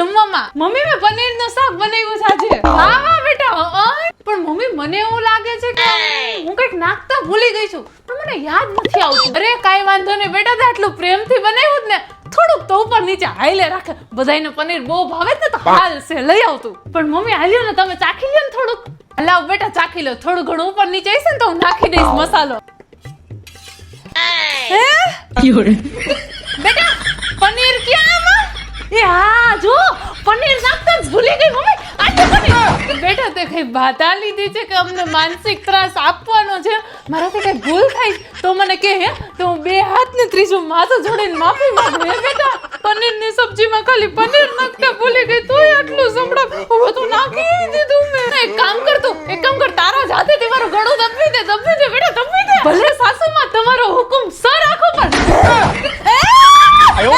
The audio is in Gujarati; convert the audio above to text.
જમવામાં. મમ્મી મેં પનીરનું શાક બનાવ્યું છે આજે. વાહ વાહ બેટા. પણ મમ્મી મને એવું લાગે છે કે હું કંઈક નાખતા ભૂલી ગઈ છું. પણ મને યાદ નથી આવતું. અરે કાઈ વાંધો નહીં બેટા તે આટલું પ્રેમથી બનાવ્યું જ ને થોડુંક તો ઉપર નીચે હાઈલે રાખે. બધાયને પનીર બહુ ભાવે છે ને તો હાલ છે લઈ આવતું પણ મમ્મી હાલ્યો ને તમે ચાખી લ્યો ને થોડુંક. લાવ બેટા ચાખી લો થોડું ઘણું ઉપર નીચે હશે ને તો હું નાખી દઈશ મસાલો. હે? ખાલી બાધા લીધી છે કે અમને માનસિક ત્રાસ આપવાનો છે? મારાથી કઈ ભૂલ થાય તો મને કહે હે તો હું બે હાથ ને ત્રીજું માથું જોડીને માફી માંગુ. હે બેટા પનીરની સબ્જીમાં ખાલી પનીર નાખતા ભૂલી ગઈ તોય આટલું સંભળો. હવે તો નાખી દીધું મેં. એક કામ કર તું એક કામ કર તારા જાતે તમારું ગળું દબવી દે દબવી દે બેટા દબવી દે. ભલે સાસુમાં તમારો હુકમ સર આખો પર. આયો